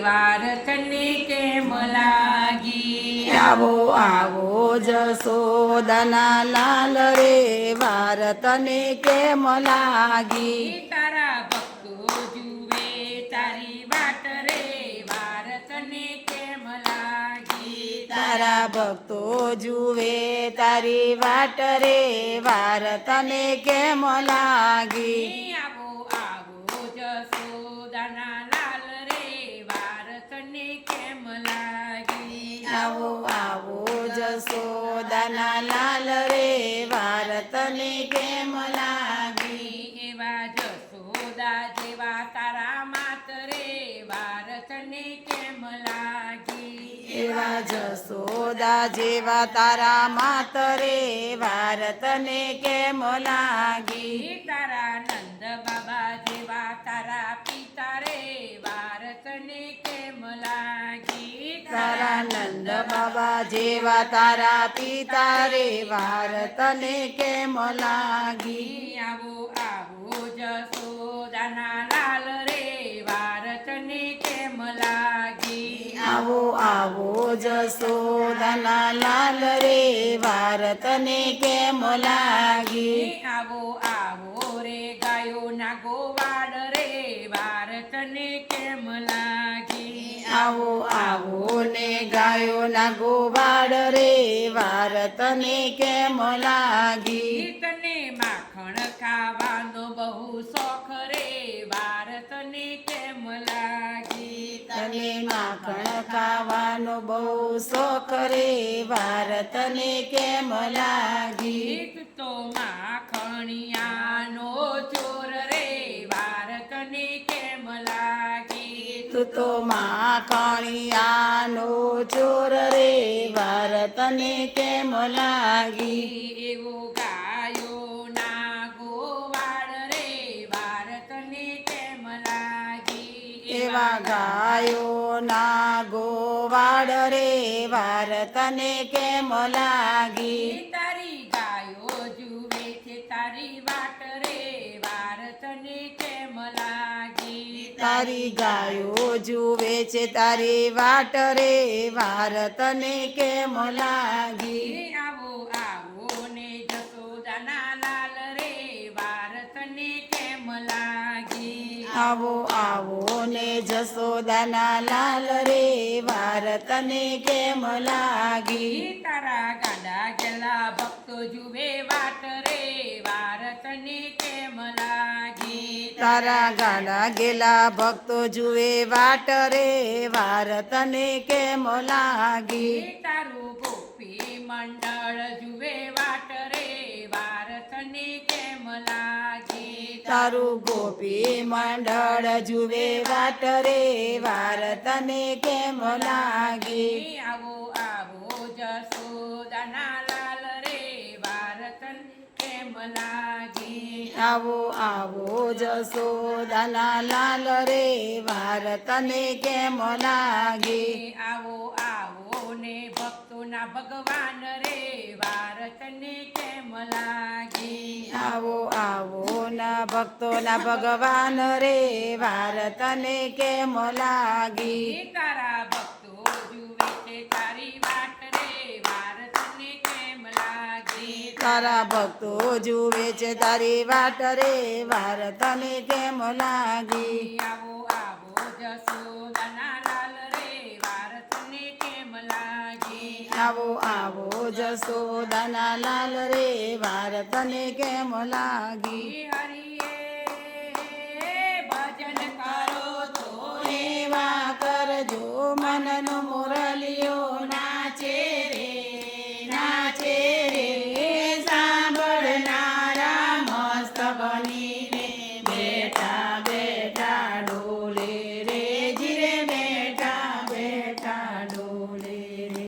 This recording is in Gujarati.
વારતને કેમ લાગી આવો આવો જસોદના લાલ રે વાર તને કેમ લાગી તારા ભક્તો જુએ તારી વાટ રે વારતને કેમ લાગી તારા ભક્તો જુએ તારી વાટ રે વાર તને કેમ લાગી આવો જસોદાના લાલ રે વારતને કેમ લાગી આવો જસોદના લાલ રે વાર તને કેમ લાગી? એવા જશોદા જેવા તારા માત રે વારતને કેમ લાગી? એવા જશોદા જેવા તારા માતરે વાર તને કેમ લાગી? તારા નંદ બાબા જેવા તારા પિતા રે વારતને કેમ લાગી તારા નંદ બાબા જેવા તારા પિતા રે વાર તને કેમ લાગી? આવો આવો જસોદાના લાલ રે વાર તને કેમ લાગી? આવો આવો જસોદાના લાલ રે વાર તને કેમ લાગી? આવો આવો રે ગાયો ના ગોવાડ ગાયો ના ગોવાડ રે વાર તને કેમ લાગી? તને માખણ ખાવાનો બહુ શોખ રે વારતને કેમ લાગી? તને માખણ ખાવાનો બહુ શોખ રે વાર તને કેમ લાગી? તો માખણિયાનો ચોર રે વારતને કેમ તું તો માખણિયાનો ચોર રે વાર તને કેમ લાગી? એવો ગાયો ના ગોવાળ રે વારતને કેમ લાગી? એવા ગાયો ના ગોવાડ રે વાર તને કેમ લાગી તારી ગાયો જુએ છે તારી વાટ રે વારતને કેમ લાગી તારી ગાયો જુએ છે તારી વાટ રે વાર તને કેમ લાગી? આવો આવો ને જસોદાના લાલ રે વાર તને કેમ લાગી? આવો આવો ને જસોદાના લાલ રે વાર તને કેમ લાગી? તારા ગાડા ગેલા ભક્તો જુએ વાટ રે વારતને કેમ લાગી તારા ગાડા ગેલા ભક્તો જુએ વાટ રે વાર તને કેમ લાગી? તારું ગોપી મંડળ જુએ વાટ રે વાર તને કેમ લાગી? તારું ગોપી મંડળ જુએ વાટ રે વાર તને કેમ લાગી? આવો જસોદાના લાલ રે વારતન કેમ લાગી આવો જસો જસોદાના લાલ રે વાર તને કેમ લાગે? આવો આવો ને ભક્તોના ભગવાન રે વારતને કેમ લાગે? આવો આવો ના ભક્તોના ભગવાન રે વાર તને કેમ લાગી? તારા ભક્તો જુએ છે તારી વાટ રે વારતને કેમ લાગી તારા ભક્તો જુએ છે તારી વાટ રે વાર તને કેમ લાગી? આવો આવો જસોદાના લાલ રે વારતને કેમ લાગી? આવો આવો જસોદાના લાલ રે વાર તને કેમ લાગી? હરિએ ભજન કરો તો એવા કરજો મનનું